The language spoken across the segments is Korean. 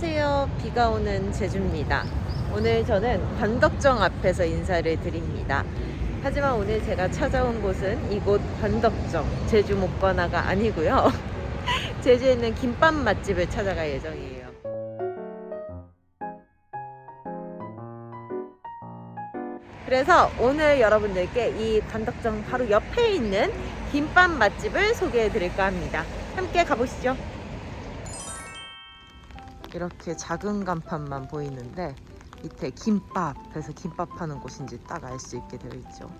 안녕하세요. 비가 오는 제주입니다. 오늘 저는 관덕정 앞에서 인사를 드립니다. 하지만 오늘 제가 찾아온 곳은 이곳 관덕정 제주 목관화가 아니고요. 제주에 있는 김밥 맛집을 찾아갈 예정이에요. 그래서 오늘 여러분들께 이 관덕정 바로 옆에 있는 김밥 맛집을 소개해 드릴까 합니다. 함께 가보시죠. 이렇게 작은 간판만 보이는데 밑에 김밥 그래서 김밥 하는 곳인지 딱 알 수 있게 되어 있죠.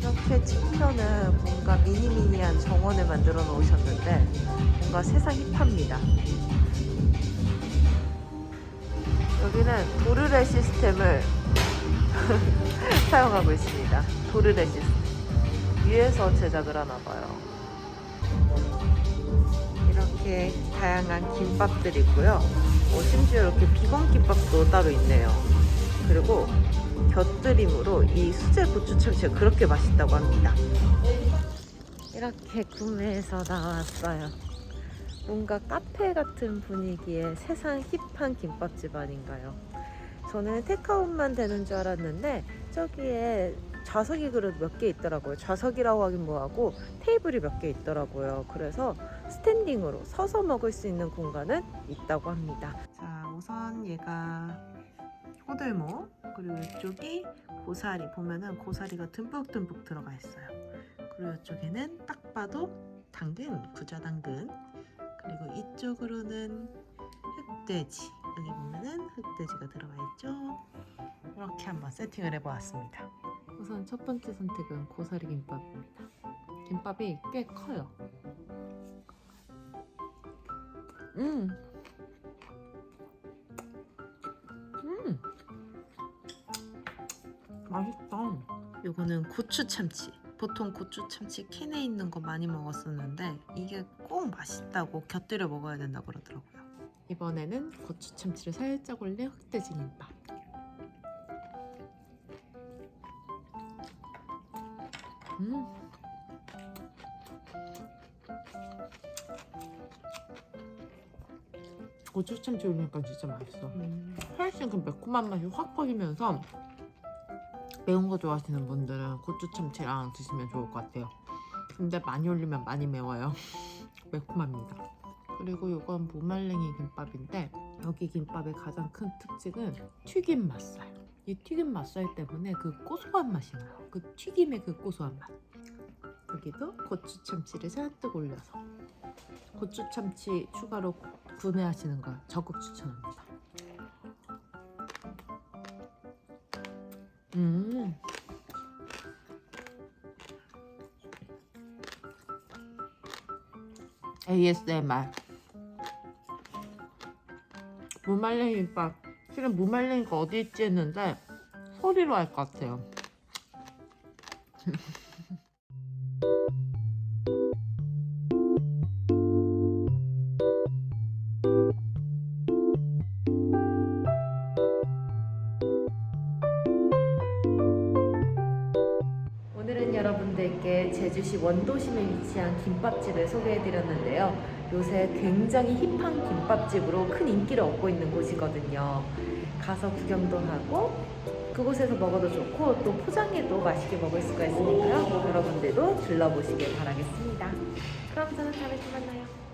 이렇게 치켜는 뭔가 미니미니한 정원을 만들어 놓으셨는데 뭔가 세상 힙합니다. 여기는 도르래 시스템을 사용하고 있습니다. 도르래 시스템. 위에서 제작을 하나 봐요. 이렇게 다양한 김밥들이 있고요. 어, 심지어 이렇게 비건 김밥도 따로 있네요. 그리고 곁들임으로 이 수제 고추 참치가 그렇게 맛있다고 합니다. 이렇게 구매해서 나왔어요. 뭔가 카페 같은 분위기의 세상 힙한 김밥집 아닌가요? 저는 테크아웃만 되는 줄 알았는데 저기에 좌석이 그릇 몇 개 있더라고요. 좌석이라고 하긴 뭐하고 테이블이 몇 개 있더라고요. 그래서 스탠딩으로 서서 먹을 수 있는 공간은 있다고 합니다. 자, 우선 얘가 호들모 그리고 이쪽이 고사리 보면은 고사리가 듬뿍듬뿍 들어가 있어요. 그리고 이쪽에는 딱 봐도 당근, 부자 당근 그리고 이쪽으로는 흑돼지 여기 보면은 흑돼지가 들어가 있죠. 이렇게 한번 세팅을 해보았습니다. 우선 첫 번째 선택은 고사리 김밥입니다. 김밥이 꽤 커요. 음, 음, 맛있다. 요거는 고추 참치. 보통 고추 참치 캔에 있는 거 많이 먹었었는데 이게 꼭 맛있다고 곁들여 먹어야 된다 그러더라고요. 이번에는 고추 참치를 살짝 올린 흑돼지 김밥. 음. 고추 참치 올리니까 진짜 맛있어. 음. 훨씬 그 매콤한 맛이 확 퍼지면서 매운 거 좋아하시는 분들은 고추 참치랑 드시면 좋을 것 같아요. 근데 많이 올리면 많이 매워요. 매콤합니다. 그리고 이건 무말랭이 김밥인데 여기 김밥의 가장 큰 특징은 튀김 맛살. 이 튀김 맛살 때문에 그 고소한 맛이 나요. 그 튀김의 그 고소한 맛. 여기도 고추 참치를 잔뜩 올려서 고추 참치 추가로 구매하시는 걸 적극 추천합니다. 음. ASMR. 무말랭이밥. 실은 무말랭이가 어디 있지 했는데 소리로 할 것 같아요. 여러분들께 제주시 원도심에 위치한 김밥집을 소개해드렸는데요. 요새 굉장히 힙한 김밥집으로 큰 인기를 얻고 있는 곳이거든요. 가서 구경도 하고 그곳에서 먹어도 좋고 또 포장해도 맛있게 먹을 수가 있으니까요. 여러분들도 들러보시길 바라겠습니다. 그럼 저는 다음에 또 만나요.